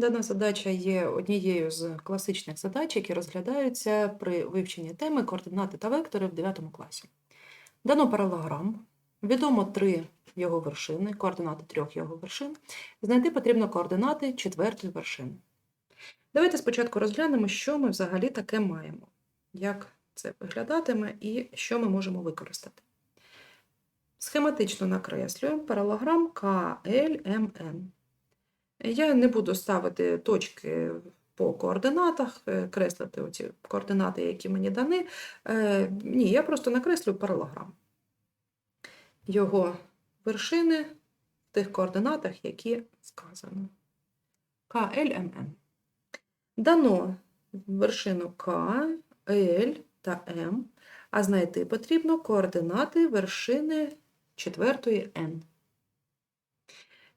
Дана задача є однією з класичних задач, які розглядаються при вивченні теми координати та вектори в 9 класі. Дано паралограм, відомо три його вершини, координати трьох його вершин. Знайти потрібно координати четвертої вершини. Давайте спочатку розглянемо, що ми взагалі таке маємо, як це виглядатиме і що ми можемо використати. Схематично накреслюємо паралограм KLMN. Я не буду ставити точки по координатах, е, креслити оці координати, які мені дані. Е, Ні, я просто накреслю паралограм. Його вершини в тих координатах, які сказано. KLMN. Дано вершину К, L та М, а знайти потрібно координати вершини четвертої N.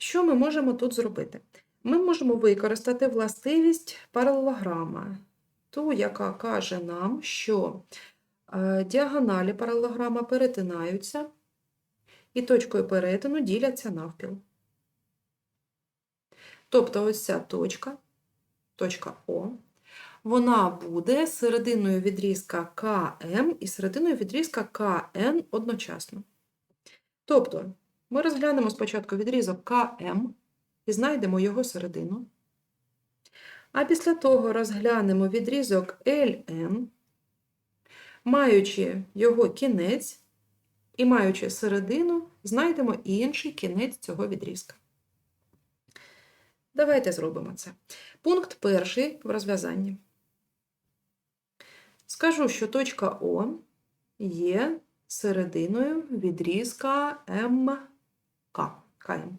Що ми можемо тут зробити? Ми можемо використати властивість паралелограма, ту, яка каже нам, що е, діагоналі паралелограма перетинаються і точкою перетину діляться навпіл. Тобто ось ця точка, точка О, вона буде серединою відрізка КМ і серединою відрізка КН одночасно. Тобто, ми розглянемо спочатку відрізок КМ і знайдемо його середину. А після того розглянемо відрізок LN, маючи його кінець і маючи середину, знайдемо інший кінець цього відрізка. Давайте зробимо це. Пункт перший в розв'язанні. Скажу, що точка О є серединою відрізка МК. КМ.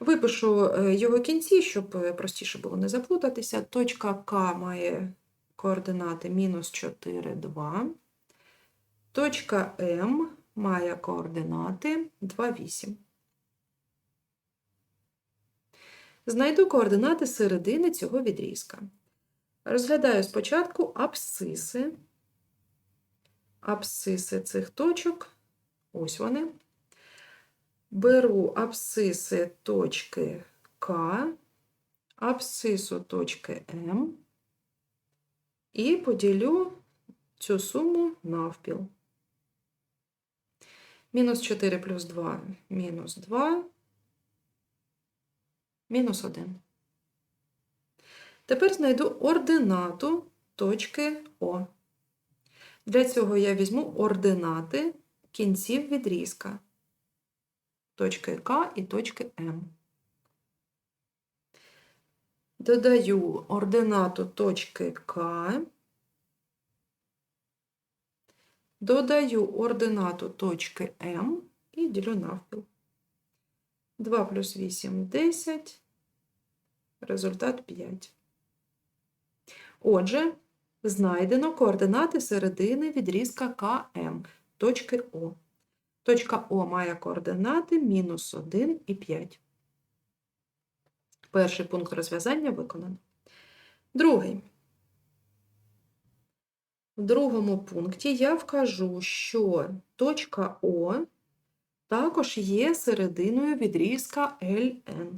Випишу е, його кінці, щоб е, простіше було не заплутатися. Точка К має координати мінус 4, 2. Точка М має координати 2, 8. Знайду координати середини цього відрізка. Розглядаю спочатку абсциси. Абсциси цих точок. Ось вони. Беру абсциси точки К, абсцису точки М і поділю цю суму навпіл. Мінус 4 плюс 2 мінус 2, мінус 1. Тепер знайду ординату точки О. Для цього я візьму ординати кінців відрізка точки К і точки М. Додаю ординату точки К, додаю ординату точки М і ділю навпіл. 2 плюс 8 – 10, результат 5. Отже, знайдено координати середини відрізка КМ, точки О. Точка О має координати мінус 1 і 5. Перший пункт розв'язання виконано. Другий. В другому пункті я вкажу, що точка О також є серединою відрізка LN.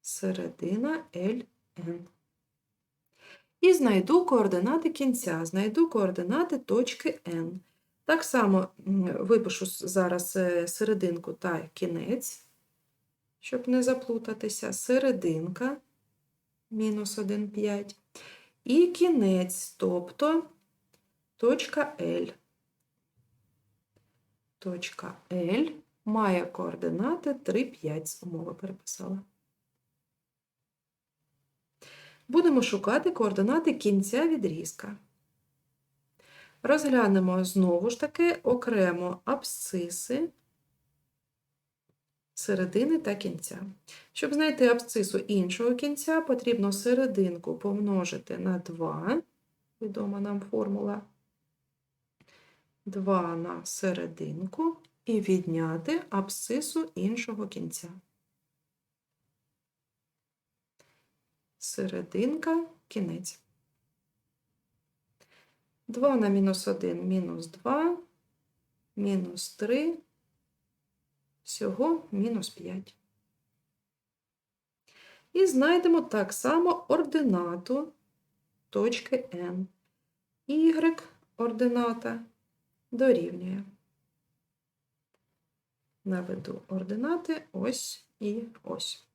Середина LN. І знайду координати кінця, знайду координати точки N. Так само випишу зараз е, серединку та кінець, щоб не заплутатися, серединка мінус 1,5. І кінець, тобто точка L. Точка L має координати 3,5 з умови переписала. Будемо шукати координати кінця відрізка. Розглянемо знову ж таки окремо абсциси середини та кінця. Щоб знайти абсцису іншого кінця, потрібно серединку помножити на 2, відома нам формула, 2 на серединку і відняти абсцису іншого кінця. Серединка, кінець. 2 на мінус 1 мінус 2, мінус 3, всього мінус 5. І знайдемо так само ординату точки N. Y ордината дорівнює. Наведу ординати ось і ось.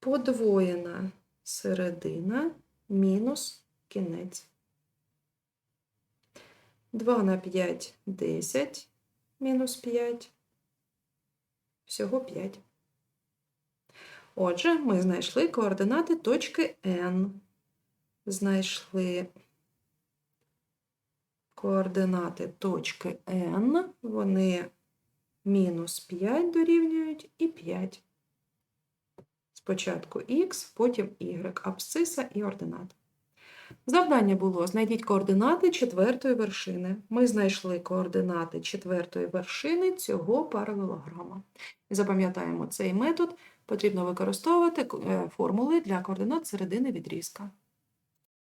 Подвоєна середина мінус кінець. 2 на 5 – 10, мінус 5, всього 5. Отже, ми знайшли координати точки N. Знайшли координати точки N, вони мінус 5 дорівнюють і 5. Спочатку х, потім y, абсциса і ординат. Завдання було знайдіть координати четвертої вершини. Ми знайшли координати четвертої вершини цього паралелограма. І запам'ятаємо цей метод. Потрібно використовувати е, формули для координат середини відрізка.